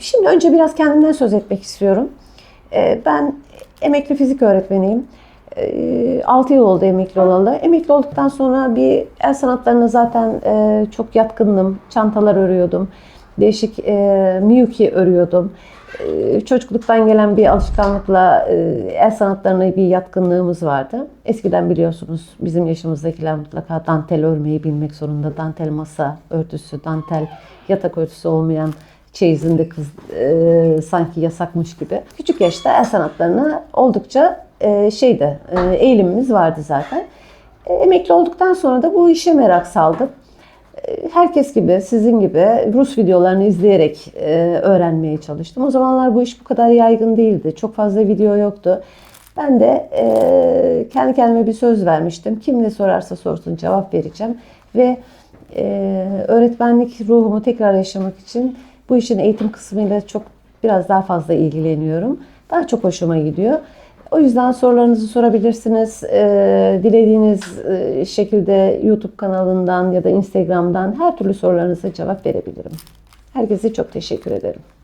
Şimdi önce biraz kendimden söz etmek istiyorum. Ee, Ben emekli fizik öğretmeniyim. 6 yıl oldu emekli olalı. Emekli olduktan sonra bir el sanatlarına zaten e, çok yatkındım. Çantalar örüyordum. Değişik e, miyuki örüyordum. E, Çocukluktan gelen bir alışkanlıkla e, el sanatlarına bir yatkınlığımız vardı. Eskiden biliyorsunuz bizim yaşımızdakiler mutlaka dantel örmeyi bilmek zorunda. Dantel masa örtüsü, dantel yatak örtüsü olmayan çeyizinde kız e, sanki yasakmış gibi. Küçük yaşta el sanatlarına oldukça e, şeyde e, eğilimimiz vardı zaten. E, emekli olduktan sonra da bu işe merak saldım. E, Herkes gibi, sizin gibi Rus videolarını izleyerek e, öğrenmeye çalıştım. O zamanlar bu iş bu kadar yaygın değildi. Çok fazla video yoktu. Ben de e, kendi kendime bir söz vermiştim. Kim ne sorarsa sorsun cevap vereceğim. Ve e, öğretmenlik ruhumu tekrar yaşamak için bu işin eğitim kısmıyla çok biraz daha fazla ilgileniyorum. Daha çok hoşuma gidiyor. O yüzden sorularınızı sorabilirsiniz. Ee, dilediğiniz e, şekilde YouTube kanalından ya da Instagram'dan her türlü sorularınıza cevap verebilirim. Herkese çok teşekkür ederim.